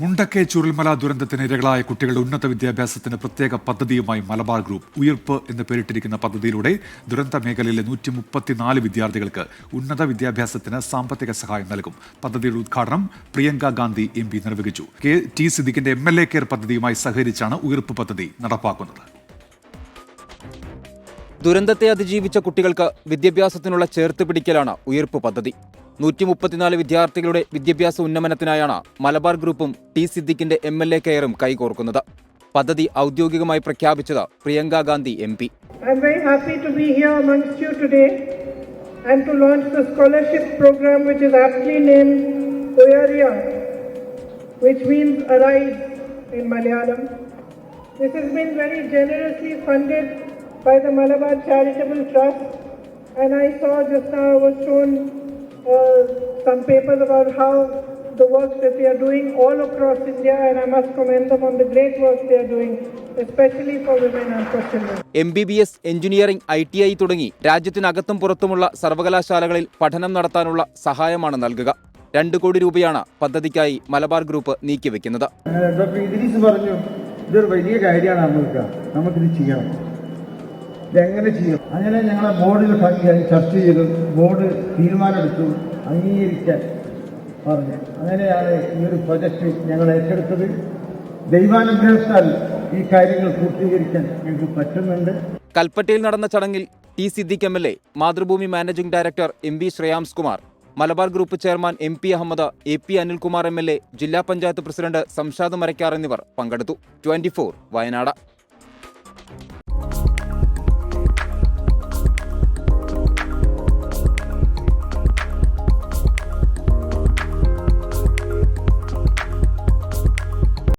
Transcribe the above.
മുണ്ടക്കെ ചുരുൾമല ദുരന്തത്തിന് ഇരകളായ കുട്ടികളുടെ ഉന്നത വിദ്യാഭ്യാസത്തിന് പ്രത്യേക പദ്ധതിയുമായി മലബാർ ഗ്രൂപ്പ് ഉയർപ്പ് എന്ന് പേരിട്ടിരിക്കുന്ന പദ്ധതിയിലൂടെ ദുരന്ത മേഖലയിലെ നൂറ്റി മുപ്പത്തിനാല് വിദ്യാർത്ഥികൾക്ക് ഉന്നത വിദ്യാഭ്യാസത്തിന് സാമ്പത്തിക സഹായം നൽകും. പദ്ധതിയുടെ ഉദ്ഘാടനം പ്രിയങ്ക ഗാന്ധി എം പി നിർവഹിച്ചു. കെ ടി സിദ്ദിഖിന്റെ എം എൽ എ കെയർ പദ്ധതിയുമായി സഹകരിച്ചാണ് ഉയർപ്പ് പദ്ധതി നടപ്പാക്കുന്നത്. ദുരന്തത്തെ അതിജീവിച്ച കുട്ടികൾക്ക് വിദ്യാഭ്യാസത്തിനുള്ള ചേർത്ത് പിടിക്കലാണ് ഉയർപ്പ് പദ്ധതി. നൂറ്റി മുപ്പത്തിനാല് വിദ്യാർത്ഥികളുടെ വിദ്യാഭ്യാസ ഉന്നമനത്തിനായാണ് മലബാർ ഗ്രൂപ്പും ടി സിദ്ദിഖിന്റെ എം എൽ എ കെയറും കൈകോർക്കുന്നത് പദ്ധതി ഔദ്യോഗികമായി പ്രഖ്യാപിച്ചത് Priyanka Gandhi M P and to launch the scholarship program which is aptly named Oyaria, which means arise in Malayalam. This has been very generously funded by the Malabar Charitable Trust and I saw just now I was shown uh, some papers about how the work that they are doing all across India and I must commend them on the great work they are doing, especially for women and for children. M B B S engineering I T I തുടങ്ങി രാജ്യത്തിനകത്തും പുറത്തുമുള്ള സർവകലാശാലകളിൽ പഠനം നടത്താനുള്ള സഹായമാണ് നൽകുക. രണ്ട് കോടി രൂപയാണ് പദ്ധതിക്കായി മലബാർ ഗ്രൂപ്പ് നീക്കിവെക്കുന്നത്. അങ്ങനെ ഡോക്ടർ ഇദ്രീസ് പറഞ്ഞു ഇതൊരു വലിയ കാര്യമാണ് നമുക്ക് നമുക്കിത് ചെയ്യണം ഇതെങ്ങനെ ചെയ്യും? അങ്ങനെ ഞങ്ങളെ ബോർഡിൽ ഭംഗിയായി ചർച്ച ചെയ്തു. ബോർഡ് തീരുമാനമെടുത്തു. അംഗീകരിക്കാൻ പറഞ്ഞു. അങ്ങനെയാണ് ഈ ഒരു പ്രൊജക്റ്റ് ഞങ്ങൾ ഏറ്റെടുത്തത്. ദൈവാനുഗ്രഹത്താൽ ഈ കാര്യങ്ങൾ പൂർത്തീകരിക്കാൻ ഞങ്ങൾക്ക് പറ്റുന്നുണ്ട്. കൽപ്പറ്റയിൽ നടന്ന ചടങ്ങിൽ T Siddique M L A Mathrubhumi managing director M V Shreyams Kumar Malabar Group chairman M P Ahammed A P Anilkumar M L A ജില്ലാ പഞ്ചായത്ത് പ്രസിഡന്റ് സംഷാദ് മരക്കാർ എന്നിവർ പങ്കെടുത്തു. ട്വന്റി വയനാട്.